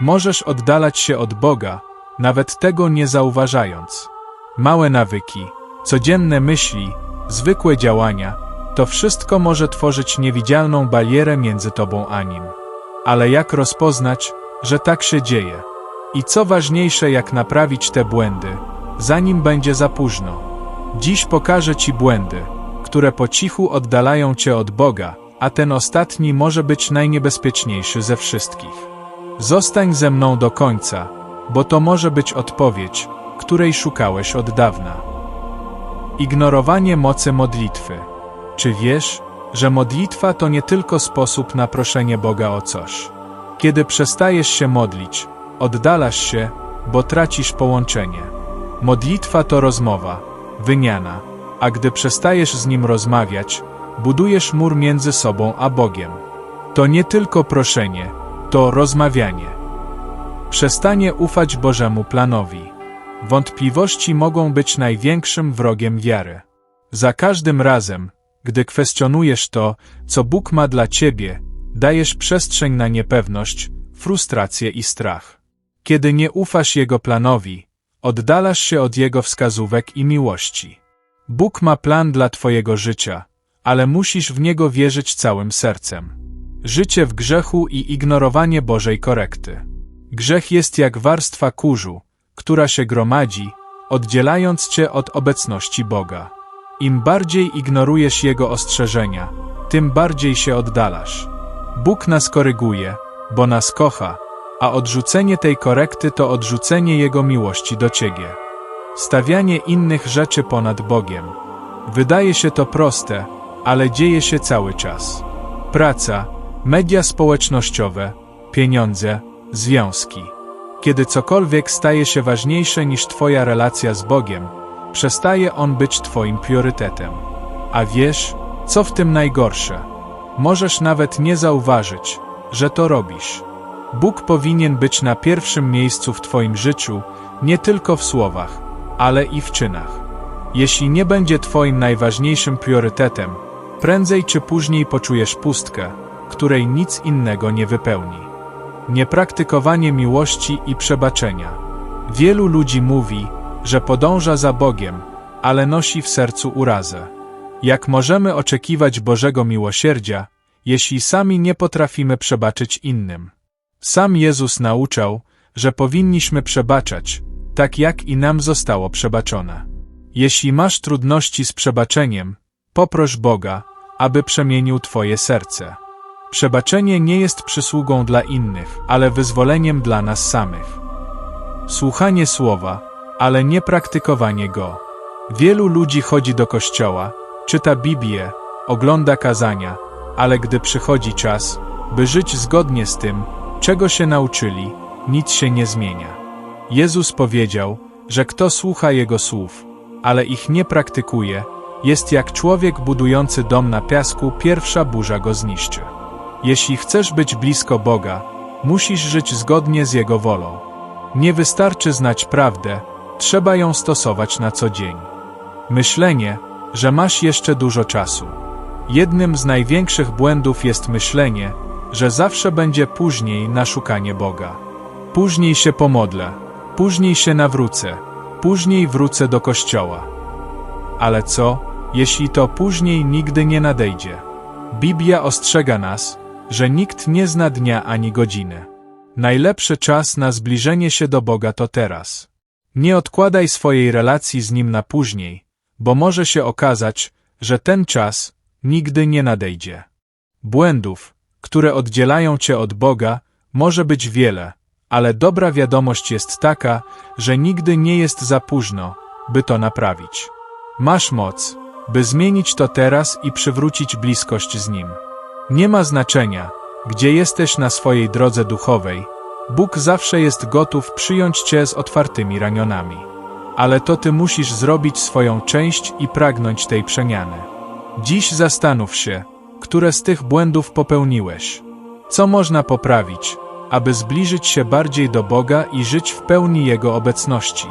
Możesz oddalać się od Boga, nawet tego nie zauważając. Małe nawyki, codzienne myśli, zwykłe działania, to wszystko może tworzyć niewidzialną barierę między tobą a nim. Ale jak rozpoznać, że tak się dzieje? I co ważniejsze, jak naprawić te błędy, zanim będzie za późno? Dziś pokażę ci błędy, które po cichu oddalają cię od Boga, a ten ostatni może być najniebezpieczniejszy ze wszystkich. Zostań ze mną do końca, bo to może być odpowiedź, której szukałeś od dawna. Ignorowanie mocy modlitwy. Czy wiesz, że modlitwa to nie tylko sposób na proszenie Boga o coś? Kiedy przestajesz się modlić, oddalasz się, bo tracisz połączenie. Modlitwa to rozmowa, wymiana, a gdy przestajesz z nim rozmawiać, budujesz mur między sobą a Bogiem. To nie tylko proszenie, to rozmawianie. Przestanie ufać Bożemu planowi. Wątpliwości mogą być największym wrogiem wiary. Za każdym razem, gdy kwestionujesz to, co Bóg ma dla ciebie, dajesz przestrzeń na niepewność, frustrację i strach. Kiedy nie ufasz Jego planowi, oddalasz się od Jego wskazówek i miłości. Bóg ma plan dla Twojego życia, ale musisz w Niego wierzyć całym sercem. Życie w grzechu i ignorowanie Bożej korekty. Grzech jest jak warstwa kurzu, która się gromadzi, oddzielając Cię od obecności Boga. Im bardziej ignorujesz Jego ostrzeżenia, tym bardziej się oddalasz. Bóg nas koryguje, bo nas kocha, a odrzucenie tej korekty to odrzucenie Jego miłości do Ciebie. Stawianie innych rzeczy ponad Bogiem. Wydaje się to proste, ale dzieje się cały czas. Praca, media społecznościowe, pieniądze, związki. Kiedy cokolwiek staje się ważniejsze niż Twoja relacja z Bogiem, przestaje on być Twoim priorytetem. A wiesz, co w tym najgorsze? Możesz nawet nie zauważyć, że to robisz. Bóg powinien być na pierwszym miejscu w Twoim życiu, nie tylko w słowach, ale i w czynach. Jeśli nie będzie Twoim najważniejszym priorytetem, prędzej czy później poczujesz pustkę, której nic innego nie wypełni. Niepraktykowanie miłości i przebaczenia. Wielu ludzi mówi, że podąża za Bogiem, ale nosi w sercu urazę. Jak możemy oczekiwać Bożego miłosierdzia, jeśli sami nie potrafimy przebaczyć innym? Sam Jezus nauczał, że powinniśmy przebaczać, tak jak i nam zostało przebaczone. Jeśli masz trudności z przebaczeniem, poproś Boga, aby przemienił Twoje serce. Przebaczenie nie jest przysługą dla innych, ale wyzwoleniem dla nas samych. Słuchanie słowa, ale nie praktykowanie go. Wielu ludzi chodzi do kościoła, czyta Biblię, ogląda kazania, ale gdy przychodzi czas, by żyć zgodnie z tym, czego się nauczyli, nic się nie zmienia. Jezus powiedział, że kto słucha Jego słów, ale ich nie praktykuje, jest jak człowiek budujący dom na piasku, pierwsza burza go zniszczy. Jeśli chcesz być blisko Boga, musisz żyć zgodnie z Jego wolą. Nie wystarczy znać prawdę, trzeba ją stosować na co dzień. Myślenie, że masz jeszcze dużo czasu. Jednym z największych błędów jest myślenie, że zawsze będzie później na szukanie Boga. Później się pomodlę, później się nawrócę, później wrócę do kościoła. Ale co, jeśli to później nigdy nie nadejdzie? Biblia ostrzega nas, że nikt nie zna dnia ani godziny. Najlepszy czas na zbliżenie się do Boga to teraz. Nie odkładaj swojej relacji z Nim na później, bo może się okazać, że ten czas nigdy nie nadejdzie. Błędów, które oddzielają cię od Boga, może być wiele, ale dobra wiadomość jest taka, że nigdy nie jest za późno, by to naprawić. Masz moc, by zmienić to teraz i przywrócić bliskość z Nim. Nie ma znaczenia, gdzie jesteś na swojej drodze duchowej, Bóg zawsze jest gotów przyjąć Cię z otwartymi ramionami. Ale to Ty musisz zrobić swoją część i pragnąć tej przemiany. Dziś zastanów się, które z tych błędów popełniłeś. Co można poprawić, aby zbliżyć się bardziej do Boga i żyć w pełni Jego obecności?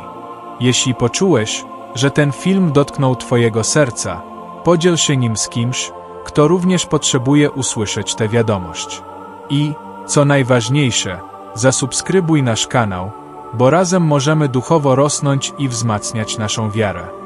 Jeśli poczułeś, że ten film dotknął Twojego serca, podziel się nim z kimś, kto również potrzebuje usłyszeć tę wiadomość. I, co najważniejsze, zasubskrybuj nasz kanał, bo razem możemy duchowo rosnąć i wzmacniać naszą wiarę.